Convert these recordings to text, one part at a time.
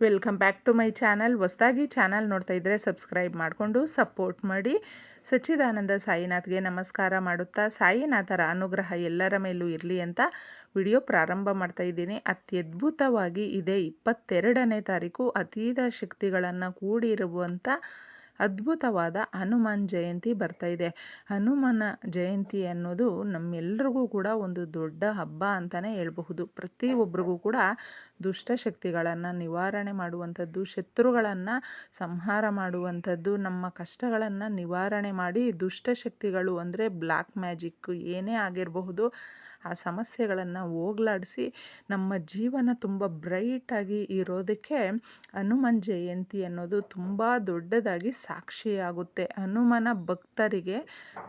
Welcome back to my channel. ಹೊಸದಾಗಿ channel ನೋಡ್ತಾ ಇದ್ದರೆ ಸಬ್ಸ್ಕ್ರೈಬ್ ಮಾಡಿಕೊಂಡು ಸಪೋರ್ಟ್ ಮಾಡಿ. ಸಚ್ಚಿದಾನಂದ ಸಾಯಿನಾಥ್ಗೆ ನಮಸ್ಕಾರ ಮಾಡುತ್ತಾ, ಸಾಯಿನಾಥರ ಅನುಗ್ರಹ ಎಲ್ಲರ ಮೇಲೂ ಇರಲಿ ಅಂತ ವಿಡಿಯೋ ಪ್ರಾರಂಭ ಮಾಡ್ತಾ ಇದ್ದೀನಿ. ಅತ್ಯದ್ಭುತವಾಗಿ ಇದೇ ಇಪ್ಪತ್ತೆರಡನೇ ತಾರೀಕು ಅತೀತ ಶಕ್ತಿಗಳನ್ನು ಕೂಡಿರುವಂಥ ಅದ್ಭುತವಾದ ಹನುಮಾನ್ ಜಯಂತಿ ಬರ್ತಾ ಇದೆ. ಹನುಮನ ಜಯಂತಿ ಅನ್ನೋದು ನಮ್ಮೆಲ್ರಿಗೂ ಕೂಡ ಒಂದು ದೊಡ್ಡ ಹಬ್ಬ ಅಂತಲೇ ಹೇಳ್ಬಹುದು. ಪ್ರತಿಯೊಬ್ಬರಿಗೂ ಕೂಡ ದುಷ್ಟಶಕ್ತಿಗಳನ್ನು ನಿವಾರಣೆ ಮಾಡುವಂಥದ್ದು, ಶತ್ರುಗಳನ್ನು ಸಂಹಾರ ಮಾಡುವಂಥದ್ದು, ನಮ್ಮ ಕಷ್ಟಗಳನ್ನು ನಿವಾರಣೆ ಮಾಡಿ ದುಷ್ಟಶಕ್ತಿಗಳು ಅಂದರೆ ಬ್ಲ್ಯಾಕ್ ಮ್ಯಾಜಿಕ್ ಏನೇ ಆಗಿರಬಹುದು ಆ ಸಮಸ್ಯೆಗಳನ್ನು ಹೋಗ್ಲಾಡಿಸಿ ನಮ್ಮ ಜೀವನ ತುಂಬ ಬ್ರೈಟಾಗಿ ಇರೋದಕ್ಕೆ ಹನುಮನ್ ಜಯಂತಿ ಅನ್ನೋದು ತುಂಬ ದೊಡ್ಡದಾಗಿ ಸಾಕ್ಷಿಯಾಗುತ್ತೆ ಹನುಮನ ಭಕ್ತರಿಗೆ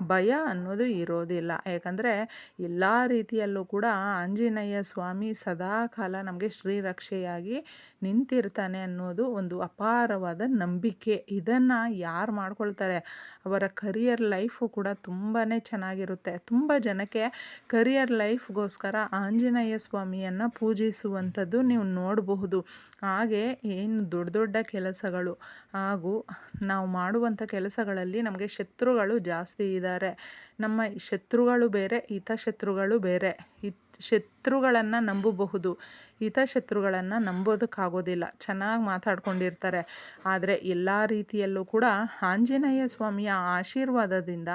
ಭಯ ಅನ್ನೋದು ಇರೋದಿಲ್ಲ. ಯಾಕಂದರೆ ಎಲ್ಲ ರೀತಿಯಲ್ಲೂ ಕೂಡ ಆಂಜನೇಯ ಸ್ವಾಮಿ ಸದಾ ಕಾಲ ನಮಗೆ ಶ್ರೀರಕ್ಷೆಯಾಗಿ ನಿಂತಿರ್ತಾನೆ ಅನ್ನೋದು ಒಂದು ಅಪಾರವಾದ ನಂಬಿಕೆ. ಇದನ್ನು ಯಾರು ಮಾಡ್ಕೊಳ್ತಾರೆ? ಅವರ ಕರಿಯರ್ ಲೈಫು ಕೂಡ ತುಂಬಾ ಚೆನ್ನಾಗಿರುತ್ತೆ. ತುಂಬ ಜನಕ್ಕೆ ಕರಿಯರ್ ಲೈಫ್ಗೋಸ್ಕರ ಆಂಜನೇಯ ಸ್ವಾಮಿಯನ್ನು ಪೂಜಿಸುವಂಥದ್ದು ನೀವು ನೋಡಬಹುದು. ಹಾಗೆ ಏನು ದೊಡ್ಡ ದೊಡ್ಡ ಕೆಲಸಗಳು ಹಾಗೂ ನಾವು ಮಾಡುವಂಥ ಕೆಲಸಗಳಲ್ಲಿ ನಮಗೆ ಶತ್ರುಗಳು ಜಾಸ್ತಿ ಇದ್ದಾರೆ. ನಮ್ಮ ಶತ್ರುಗಳು ಬೇರೆ, ಹಿತಶತ್ರುಗಳು ಬೇರೆ. ಹಿತ್ ಶತ್ರುಗಳನ್ನು ನಂಬಬಹುದು. ಹಿತಶತ್ರುಗಳನ್ನು ನಂಬೋದಕ್ಕಾಗೋದಿಲ್ಲ. ಚೆನ್ನಾಗಿ ಮಾತಾಡ್ಕೊಂಡಿರ್ತಾರೆ. ಆದರೆ ಎಲ್ಲ ರೀತಿಯಲ್ಲೂ ಕೂಡ ಆಂಜನೇಯ ಸ್ವಾಮಿಯ ಆಶೀರ್ವಾದದಿಂದ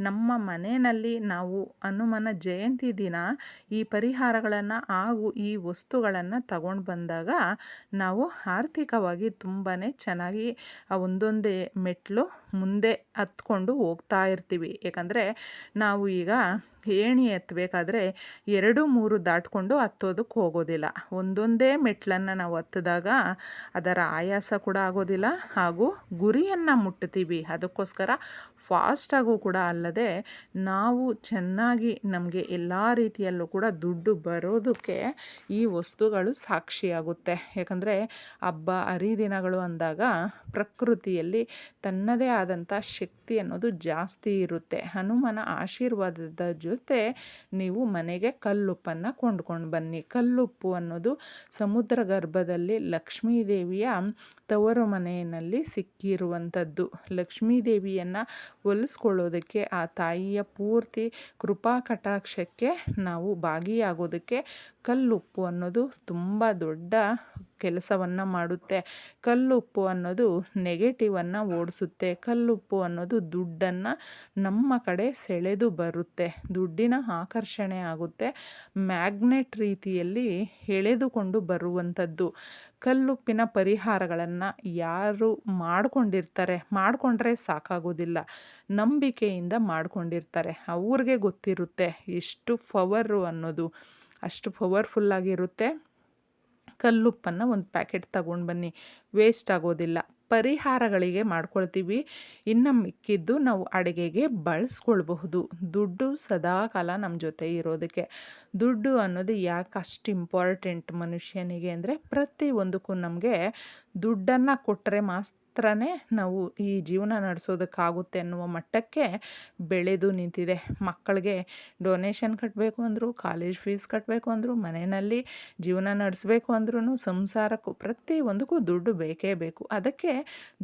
ನಮ್ಮ ಮನೆಯಲ್ಲಿ ನಾವು ಹನುಮನ ಜಯಂತಿ ದಿನ ಈ ಪರಿಹಾರಗಳನ್ನು ಹಾಗೂ ಈ ವಸ್ತುಗಳನ್ನು ತಗೊಂಡು ಬಂದಾಗ ನಾವು ಆರ್ಥಿಕವಾಗಿ ತುಂಬಾ ಚೆನ್ನಾಗಿ ಒಂದೊಂದೇ ಮೆಟ್ಲು ಮುಂದೆ ಹತ್ಕೊಂಡು ಹೋಗ್ತಾ ಇರ್ತೀವಿ. ಯಾಕಂದರೆ ನಾವು ಈಗ ಏಣಿ ಎತ್ತಬೇಕಾದ್ರೆ ಎರಡು, ಮೂರು ದಾಟ್ಕೊಂಡು ಹತ್ತೋದಕ್ಕೆ ಹೋಗೋದಿಲ್ಲ. ಒಂದೊಂದೇ ಮೆಟ್ಲನ್ನು ನಾವು ಹತ್ತಿದಾಗ ಅದರ ಆಯಾಸ ಕೂಡ ಆಗೋದಿಲ್ಲ ಹಾಗೂ ಗುರಿಯನ್ನು ಮುಟ್ಟುತ್ತೀವಿ ಅದಕ್ಕೋಸ್ಕರ ಫಾಸ್ಟಾಗೂ ಕೂಡ ಅಲ್ಲದೆ ನಾವು ಚೆನ್ನಾಗಿ ನಮಗೆ ಎಲ್ಲ ರೀತಿಯಲ್ಲೂ ಕೂಡ ದುಡ್ಡು ಬರೋದಕ್ಕೆ ಈ ವಸ್ತುಗಳು ಸಾಕ್ಷಿಯಾಗುತ್ತೆ. ಯಾಕಂದರೆ ಹಬ್ಬ, ಹರಿದಿನಗಳು ಅಂದಾಗ ಪ್ರಕೃತಿಯಲ್ಲಿ ತನ್ನದೇ ಆದಂಥ ಶಕ್ತಿ ಅನ್ನೋದು ಜಾಸ್ತಿ ಇರುತ್ತೆ. ಹನುಮನ ಆಶೀರ್ವಾದದ ಜೊತೆ ನೀವು ಮನೆಗೆ ಕಲ್ಲುಪ್ಪನ್ನು ಕೊಂಡ್ಕೊಂಡು ಬನ್ನಿ. ಕಲ್ಲುಪ್ಪು ಅನ್ನೋದು ಸಮುದ್ರ ಗರ್ಭದಲ್ಲಿ ಲಕ್ಷ್ಮೀದೇವಿಯ ತವರು ಮನೆಯಲ್ಲಿ ಸಿಕ್ಕಿರುವಂಥದ್ದು. ಲಕ್ಷ್ಮೀದೇವಿಯನ್ನು ಒಲಿಸ್ಕೊಳ್ಳೋದಕ್ಕೆ, ಆ ತಾಯಿಯ ಪೂರ್ತಿ ಕೃಪಾ ಕಟಾಕ್ಷಕ್ಕೆ ನಾವು ಭಾಗಿಯಾಗೋದಕ್ಕೆ ಕಲ್ಲುಪ್ಪು ಅನ್ನೋದು ತುಂಬ ದೊಡ್ಡ ಕೆಲಸವನ್ನು ಮಾಡುತ್ತೆ. ಕಲ್ಲುಪ್ಪು ಅನ್ನೋದು ನೆಗೆಟಿವನ್ನು ಓಡಿಸುತ್ತೆ. ಕಲ್ಲುಪ್ಪು ಅನ್ನೋದು ದುಡ್ಡನ್ನು ನಮ್ಮ ಕಡೆ ಸೆಳೆದು ಬರುತ್ತೆ. ದುಡ್ಡಿನ ಆಕರ್ಷಣೆ ಆಗುತ್ತೆ. ಮ್ಯಾಗ್ನೆಟ್ ರೀತಿಯಲ್ಲಿ ಎಳೆದುಕೊಂಡು ಬರುವಂಥದ್ದು. ಕಲ್ಲುಪ್ಪಿನ ಪರಿಹಾರಗಳನ್ನು ಯಾರು ಮಾಡಿಕೊಂಡಿರ್ತಾರೆ, ಮಾಡಿಕೊಂಡ್ರೆ ಸಾಕಾಗೋದಿಲ್ಲ. ನಂಬಿಕೆಯಿಂದ ಮಾಡಿಕೊಂಡಿರ್ತಾರೆ. ಅವ್ರಿಗೆ ಗೊತ್ತಿರುತ್ತೆ ಎಷ್ಟು ಪವರು ಅನ್ನೋದು. ಅಷ್ಟು ಪವರ್ಫುಲ್ಲಾಗಿರುತ್ತೆ ಕಲ್ಲುಪ್ಪನ್ನು ಒಂದು ಪ್ಯಾಕೆಟ್ ತಗೊಂಡು ಬನ್ನಿ. ವೇಸ್ಟ್ ಆಗೋದಿಲ್ಲ. ಪರಿಹಾರಗಳಿಗೆ ಮಾಡ್ಕೊಳ್ತೀವಿ. ಇನ್ನು ಮಿಕ್ಕಿದ್ದು ನಾವು ಅಡುಗೆಗೆ ಬಳಸ್ಕೊಳ್ಬಹುದು. ದುಡ್ಡು ಸದಾ ಕಾಲ ನಮ್ಮ ಜೊತೆ ಇರೋದಕ್ಕೆ. ದುಡ್ಡು ಅನ್ನೋದು ಯಾಕೆ ಅಷ್ಟು ಇಂಪಾರ್ಟೆಂಟ್ ಮನುಷ್ಯನಿಗೆ ಅಂದರೆ ಪ್ರತಿಯೊಂದಕ್ಕೂ ನಮಗೆ ದುಡ್ಡನ್ನು ಕೊಟ್ಟರೆ ಮಾಸ್ ಮಾತ್ರನೇ ನಾವು ಈ ಜೀವನ ನಡೆಸೋದಕ್ಕಾಗುತ್ತೆ ಅನ್ನುವ ಮಟ್ಟಕ್ಕೆ ಬೆಳೆದು ನಿಂತಿದೆ. ಮಕ್ಕಳಿಗೆ ಡೊನೇಷನ್ ಕಟ್ಟಬೇಕು ಅಂದರು ಕಾಲೇಜ್ ಫೀಸ್ ಕಟ್ಟಬೇಕು ಅಂದರು, ಮನೆಯಲ್ಲಿ ಜೀವನ ನಡೆಸಬೇಕು ಅಂದ್ರೂ ಸಂಸಾರಕ್ಕೂ ಪ್ರತಿಯೊಂದಕ್ಕೂ ದುಡ್ಡು ಬೇಕೇ ಬೇಕು. ಅದಕ್ಕೆ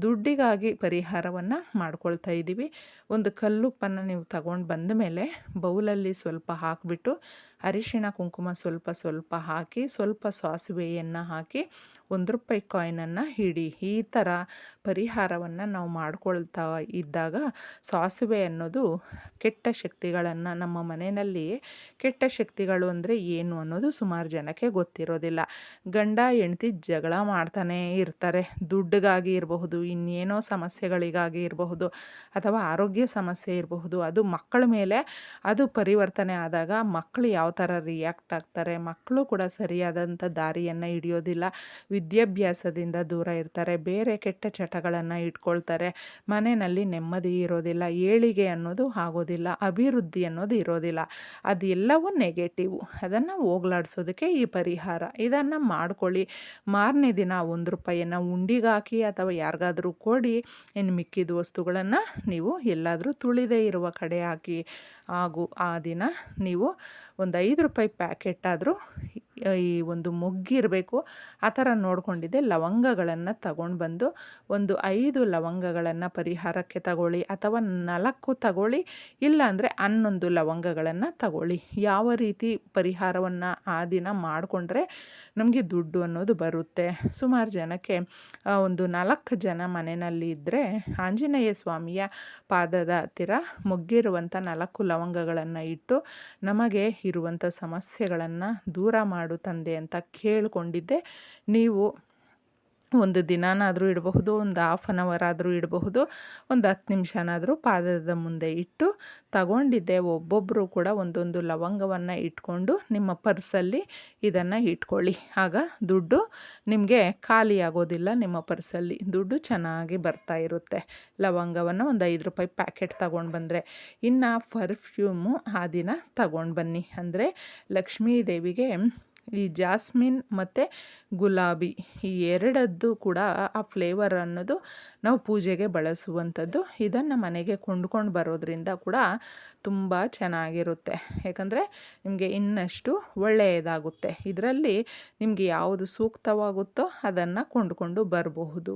ದುಡ್ಡಿಗಾಗಿ ಪರಿಹಾರವನ್ನು ಮಾಡ್ಕೊಳ್ತಾ ಇದ್ದೀವಿ. ಒಂದು ಕಲ್ಲುಪ್ಪನ್ನು ನೀವು ತಗೊಂಡು ಬಂದ ಮೇಲೆ ಬೌಲಲ್ಲಿ ಸ್ವಲ್ಪ ಹಾಕಿಬಿಟ್ಟು ಅರಿಶಿಣ, ಕುಂಕುಮ ಸ್ವಲ್ಪ ಸ್ವಲ್ಪ ಹಾಕಿ, ಸ್ವಲ್ಪ ಸಾಸಿವೆಯನ್ನು ಹಾಕಿ ಒಂದು ರೂಪಾಯಿ ಕಾಯಿನನ್ನು ಹಿಡಿ, ಈ ಥರ ಪರಿಹಾರವನ್ನು ನಾವು ಮಾಡಿಕೊಳ್ತಾ ಇದ್ದಾಗ ಸಾಸಿವೆ ಅನ್ನೋದು ಕೆಟ್ಟ ಶಕ್ತಿಗಳನ್ನು ನಮ್ಮ ಮನೆಯಲ್ಲಿಯೇ ಕೆಟ್ಟ ಶಕ್ತಿಗಳು ಅಂದರೆ ಏನು ಅನ್ನೋದು ಸುಮಾರು ಜನಕ್ಕೆ ಗೊತ್ತಿರೋದಿಲ್ಲ. ಗಂಡ, ಹೆಂಡ್ತಿ ಜಗಳ ಮಾಡ್ತಾನೇ ಇರ್ತಾರೆ. ದುಡ್ಡಿಗಾಗಿ ಇರಬಹುದು, ಇನ್ನೇನೋ ಸಮಸ್ಯೆಗಳಿಗಾಗಿ ಇರಬಹುದು ಅಥವಾ ಆರೋಗ್ಯ ಸಮಸ್ಯೆ ಇರಬಹುದು, ಅದು ಮಕ್ಕಳ ಮೇಲೆ ಅದು ಪರಿವರ್ತನೆ ಆದಾಗ ಮಕ್ಕಳು ಯಾವ ಥರ ರಿಯಾಕ್ಟ್ ಆಗ್ತಾರೆ? ಮಕ್ಕಳು ಕೂಡ ಸರಿಯಾದಂಥ ದಾರಿಯನ್ನು ಹಿಡಿಯೋದಿಲ್ಲ. ವಿದ್ಯಾಭ್ಯಾಸದಿಂದ ದೂರ ಇರ್ತಾರೆ, ಬೇರೆ ಕೆಟ್ಟ ಚಟಗಳನ್ನು ಇಟ್ಕೊಳ್ತಾರೆ, ಮನೆಯಲ್ಲಿ ನೆಮ್ಮದಿ ಇರೋದಿಲ್ಲ, ಏಳಿಗೆ ಅನ್ನೋದು ಆಗೋದಿಲ್ಲ, ಅಭಿವೃದ್ಧಿ ಅನ್ನೋದು ಇರೋದಿಲ್ಲ, ಅದೆಲ್ಲವೂ ನೆಗೆಟಿವ್ ಅದನ್ನು ಹೋಗ್ಲಾಡ್ಸೋದಕ್ಕೆ ಈ ಪರಿಹಾರ. ಇದನ್ನು ಮಾಡ್ಕೊಳ್ಳಿ. ಮಾರನೇ ದಿನ ಒಂದು ರೂಪಾಯಿಯನ್ನು ಉಂಡಿಗಾಕಿ ಅಥವಾ ಯಾರಿಗಾದರೂ ಕೊಡಿ ಇನ್ನು ಮಿಕ್ಕಿದ ವಸ್ತುಗಳನ್ನು ನೀವು ಎಲ್ಲಾದರೂ ತುಳಿದೇ ಇರುವ ಕಡೆ ಹಾಕಿ, ಹಾಗೂ ಆ ದಿನ ನೀವು ಒಂದು ಐದು ರೂಪಾಯಿ ಪ್ಯಾಕೆಟ್ ಆದರೂ ಈ ಒಂದು ಮೊಗ್ಗಿರಬೇಕು. ಆ ಥರ ನೋಡಿಕೊಂಡಿದ್ದೆ. ಲವಂಗಗಳನ್ನು ತಗೊಂಡು ಬಂದು ಒಂದು ಐದು ಲವಂಗಗಳನ್ನು ಪರಿಹಾರಕ್ಕೆ ತಗೊಳ್ಳಿ ಅಥವಾ ನಾಲ್ಕು ತಗೊಳ್ಳಿ, ಇಲ್ಲಾಂದರೆ ಹನ್ನೊಂದು ಲವಂಗಗಳನ್ನು ತಗೊಳ್ಳಿ. ಯಾವ ರೀತಿ ಪರಿಹಾರವನ್ನು ಆ ದಿನ ಮಾಡಿಕೊಂಡ್ರೆ ನಮಗೆ ದುಡ್ಡು ಅನ್ನೋದು ಬರುತ್ತೆ. ಸುಮಾರು ಜನಕ್ಕೆ ಒಂದು ನಾಲ್ಕು ಜನ ಮನೆಯಲ್ಲಿ ಇದ್ದರೆ ಆಂಜನೇಯ ಸ್ವಾಮಿಯ ಪಾದದ ಹತ್ತಿರ ಮೊಗ್ಗಿರುವಂಥ ನಾಲ್ಕು ಲವಂಗಗಳನ್ನು ಇಟ್ಟು ನಮಗೆ ಇರುವಂಥ ಸಮಸ್ಯೆಗಳನ್ನು ದೂರ ಮಾಡು ತಂದೆ ಅಂತ ಕೇಳಿಕೊಂಡಿದ್ದೆ. ನೀವು ಒಂದು ದಿನನಾದರೂ ಇಡಬಹುದು, ಒಂದು ಹಾಫ್ ಅನ್ ಅವರ್ ಆದರೂ ಇಡಬಹುದು, ಒಂದು ಹತ್ತು ನಿಮಿಷನಾದರೂ ಪಾದದ ಮುಂದೆ ಇಟ್ಟು ತಗೊಂಡಿದ್ದೆ. ಒಬ್ಬೊಬ್ಬರು ಕೂಡ ಒಂದೊಂದು ಲವಂಗವನ್ನು ಇಟ್ಕೊಂಡು ನಿಮ್ಮ ಪರ್ಸಲ್ಲಿ ಇದನ್ನು ಇಟ್ಕೊಳ್ಳಿ. ಆಗ ದುಡ್ಡು ನಿಮಗೆ ಖಾಲಿಯಾಗೋದಿಲ್ಲ ನಿಮ್ಮ ಪರ್ಸಲ್ಲಿ ದುಡ್ಡು ಚೆನ್ನಾಗಿ ಬರ್ತಾ ಇರುತ್ತೆ. ಲವಂಗವನ್ನು ಒಂದು ಐದು ರೂಪಾಯಿ ಪ್ಯಾಕೆಟ್ ತಗೊಂಡು ಬಂದರೆ. ಇನ್ನು ಪರ್ಫ್ಯೂಮು ಆ ದಿನ ತಗೊಂಡು ಬನ್ನಿ. ಅಂದರೆ ಲಕ್ಷ್ಮೀ ದೇವಿಗೆ ಈ ಜಾಸ್ಮಿನ್ ಮತ್ತು ಗುಲಾಬಿ, ಈ ಎರಡದ್ದು ಕೂಡ ಆ ಫ್ಲೇವರ್ ಅನ್ನೋದು ನಾವು ಪೂಜೆಗೆ ಬಳಸುವಂಥದ್ದು. ಇದನ್ನು ಮನೆಗೆ ಕೊಂಡ್ಕೊಂಡು ಬರೋದ್ರಿಂದ ಕೂಡ ತುಂಬ ಚೆನ್ನಾಗಿರುತ್ತೆ. ಯಾಕಂದರೆ ನಿಮಗೆ ಇನ್ನಷ್ಟು ಒಳ್ಳೆಯದಾಗುತ್ತೆ. ಇದರಲ್ಲಿ ನಿಮಗೆ ಯಾವುದು ಸೂಕ್ತವಾಗುತ್ತೋ ಅದನ್ನು ಕೊಂಡ್ಕೊಂಡು ಬರಬಹುದು.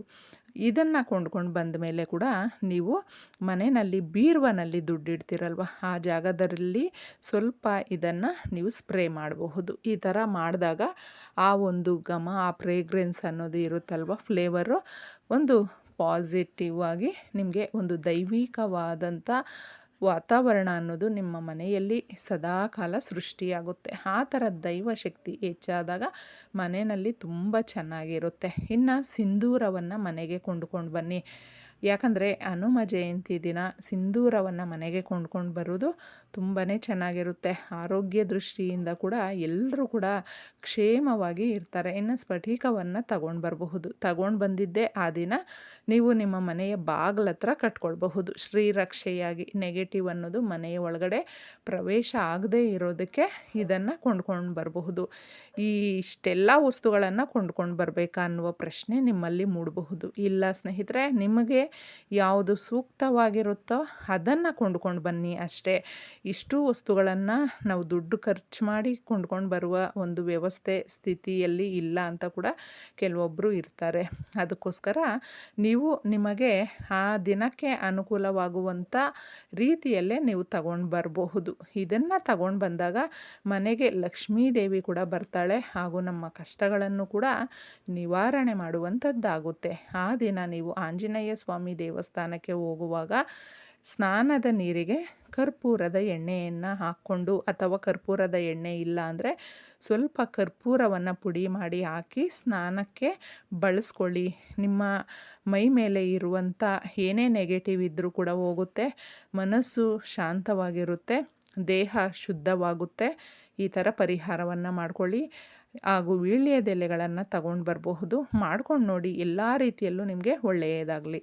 ಇದನ್ನು ಕೊಂಡ್ಕೊಂಡು ಬಂದ ಮೇಲೆ ಕೂಡ ನೀವು ಮನೆಯಲ್ಲಿ ಬೀರುವನಲ್ಲಿ ದುಡ್ಡಿಡ್ತಿರಲ್ವ? ಆ ಜಾಗದಲ್ಲಿ ಸ್ವಲ್ಪ ಇದನ್ನು ನೀವು ಸ್ಪ್ರೇ ಮಾಡಬಹುದು. ಈ ಥರ ಮಾಡಿದಾಗ ಆ ಒಂದು ಘಮ, ಆ ಫ್ರೇಗ್ರೆನ್ಸ್ ಅನ್ನೋದು ಇರುತ್ತಲ್ವ? ಫ್ಲೇವರು ಒಂದು ಪಾಸಿಟಿವ್ ಆಗಿ ನಿಮಗೆ ಒಂದು ದೈವಿಕವಾದಂಥ ವಾತಾವರಣ ಅನ್ನೋದು ನಿಮ್ಮ ಮನೆಯಲ್ಲಿ ಸದಾ ಕಾಲ ಸೃಷ್ಟಿಯಾಗುತ್ತೆ. ಆ ಥರ ದೈವಶಕ್ತಿ ಹೆಚ್ಚಾದಾಗ ಮನೆಯಲ್ಲಿ ತುಂಬ ಚೆನ್ನಾಗಿರುತ್ತೆ. ಇನ್ನು ಸಿಂಧೂರವನ್ನು ಮನೆಗೆ ಕೊಂಡ್ಕೊಂಡು ಬನ್ನಿ. ಯಾಕಂದರೆ ಹನುಮ ಜಯಂತಿ ದಿನ ಸಿಂಧೂರವನ್ನು ಮನೆಗೆ ಕೊಂಡ್ಕೊಂಡು ಬರೋದು ತುಂಬಾ ಚೆನ್ನಾಗಿರುತ್ತೆ. ಆರೋಗ್ಯ ದೃಷ್ಟಿಯಿಂದ ಕೂಡ ಎಲ್ಲರೂ ಕೂಡ ಕ್ಷೇಮವಾಗಿ ಇರ್ತಾರೆ. ಇನ್ನು ಸ್ಫಟಿಕವನ್ನು ತಗೊಂಡು ಬರಬಹುದು. ತಗೊಂಡು ಬಂದಿದ್ದೇ ಆ ದಿನ ನೀವು ನಿಮ್ಮ ಮನೆಯ ಬಾಗಿಲತ್ರ ಕಟ್ಕೊಳ್ಬಹುದು. ಶ್ರೀರಕ್ಷೆಯಾಗಿ ನೆಗೆಟಿವ್ ಅನ್ನೋದು ಮನೆಯ ಒಳಗಡೆ ಪ್ರವೇಶ ಆಗದೇ ಇರೋದಕ್ಕೆ ಇದನ್ನು ಕೊಂಡ್ಕೊಂಡು ಬರಬಹುದು. ಈ ಇಷ್ಟೆಲ್ಲ ವಸ್ತುಗಳನ್ನು ಕೊಂಡ್ಕೊಂಡು ಬರಬೇಕಾ ಅನ್ನುವ ಪ್ರಶ್ನೆ ನಿಮ್ಮಲ್ಲಿ ಮೂಡಬಹುದು. ಇಲ್ಲ ಸ್ನೇಹಿತರೆ, ನಿಮಗೆ ಯಾವುದು ಸೂಕ್ತವಾಗಿರುತ್ತೋ ಅದನ್ನು ಕೊಂಡ್ಕೊಂಡು ಬನ್ನಿ ಅಷ್ಟೇ. ಇಷ್ಟು ವಸ್ತುಗಳನ್ನು ನಾವು ದುಡ್ಡು ಖರ್ಚು ಮಾಡಿ ಕೊಂಡ್ಕೊಂಡು ಬರುವ ಒಂದು ವ್ಯವಸ್ಥೆ, ಸ್ಥಿತಿಯಲ್ಲಿ ಇಲ್ಲ ಅಂತ ಕೂಡ ಕೆಲವೊಬ್ಬರು ಇರ್ತಾರೆ. ಅದಕ್ಕೋಸ್ಕರ ನೀವು ನಿಮಗೆ ಆ ದಿನಕ್ಕೆ ಅನುಕೂಲವಾಗುವಂಥ ರೀತಿಯಲ್ಲೇ ನೀವು ತಗೊಂಡು ಬರಬಹುದು. ಇದನ್ನು ತಗೊಂಡು ಬಂದಾಗ ಮನೆಗೆ ಲಕ್ಷ್ಮೀ ದೇವಿ ಕೂಡ ಬರ್ತಾಳೆ. ಹಾಗೂ ನಮ್ಮ ಕಷ್ಟಗಳನ್ನು ಕೂಡ ನಿವಾರಣೆ ಮಾಡುವಂಥದ್ದಾಗುತ್ತೆ ಆ ದಿನ ನೀವು ಆಂಜನೇಯ ಸ್ವಾಮಿ ದೇವಸ್ಥಾನಕ್ಕೆ ಹೋಗುವಾಗ ಸ್ನಾನದ ನೀರಿಗೆ ಕರ್ಪೂರದ ಎಣ್ಣೆಯನ್ನು ಹಾಕ್ಕೊಂಡು ಅಥವಾ ಕರ್ಪೂರದ ಎಣ್ಣೆ ಇಲ್ಲ ಅಂದರೆ ಸ್ವಲ್ಪ ಕರ್ಪೂರವನ್ನು ಪುಡಿ ಮಾಡಿ ಹಾಕಿ ಸ್ನಾನಕ್ಕೆ ಬಳಸ್ಕೊಳ್ಳಿ. ನಿಮ್ಮ ಮೈ ಮೇಲೆ ಇರುವಂಥ ಏನೇ ನೆಗೆಟಿವ್ ಇದ್ದರೂ ಕೂಡ ಹೋಗುತ್ತೆ, ಮನಸ್ಸು ಶಾಂತವಾಗಿರುತ್ತೆ, ದೇಹ ಶುದ್ಧವಾಗುತ್ತೆ, ಈ ಥರ ಪರಿಹಾರವನ್ನು ಮಾಡ್ಕೊಳ್ಳಿ. ಹಾಗೂ ವೀಳ್ಯದೆಲೆಗಳನ್ನು ತಗೊಂಡು ಬರಬಹುದು. ಮಾಡ್ಕೊಂಡು ನೋಡಿ, ಎಲ್ಲ ರೀತಿಯಲ್ಲೂ ನಿಮಗೆ ಒಳ್ಳೆಯದಾಗಲಿ.